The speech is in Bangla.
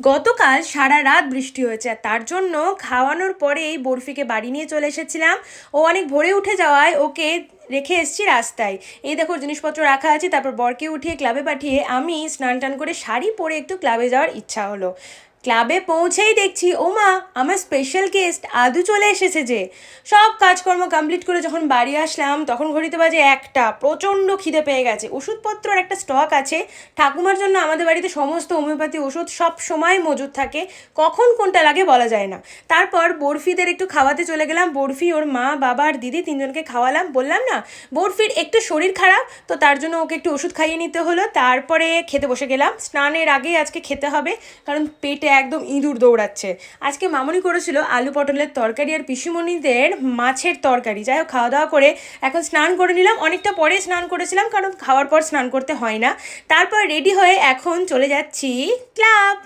গতকাল সারা রাত বৃষ্টি হয়েছে। আর তার জন্য খাওয়ানোর পরেই বরফিকে বাড়ি নিয়ে চলে এসেছিলাম। ও অনেক ভোরে উঠে যাওয়ায় ওকে রেখে এসছি রাস্তায়। এই দেখো, জিনিসপত্র রাখা আছে, তারপর বরকে উঠিয়ে ক্লাবে পাঠিয়ে আমি স্নান টান করে শাড়ি পরে একটু ক্লাবে যাওয়ার ইচ্ছা হলো। ক্লাবে পৌঁছেই দেখছি ও মা আমার স্পেশাল গেস্ট আদু চলে এসেছে যে। সব কাজকর্ম কমপ্লিট করে যখন বাড়ি আসলাম, তখন ঘড়িতে বাজে একটা, প্রচণ্ড খিদে পেয়ে গেছে। ওষুধপত্রর একটা স্টক আছে, ঠাকুমার জন্য আমাদের বাড়িতে সমস্ত হোমিওপ্যাথি ওষুধ সব সময় মজুদ থাকে, কখন কোনটা লাগে বলা যায় না। তারপর বরফিদের একটু খাওয়াতে চলে গেলাম, বরফি ওর মা, বাবা আর দিদি তিনজনকে খাওয়ালাম, বললাম, না, বরফির একটু শরীর খারাপ, তো তার জন্য ওকে একটু ওষুধ খাইয়ে নিতে হলো। তারপরে খেতে বসে গেলাম, স্নানের আগেই আজকে খেতে হবে, কারণ পেটে একদম ইঁদুর দৌড়াচ্ছে। আজকে মামনি করেছিল আলু পটলের তরকারি আর পিসিমণিদের মাছের তরকারি। যাই হোক খাওয়া দাওয়া করে এখন স্নান করে নিলাম। অনেকটা পরে স্নান করেছিলাম কারণ খাওয়ার পর স্নান করতে হয় না। তারপর রেডি হয়ে এখন চলে যাচ্ছি ক্লাব।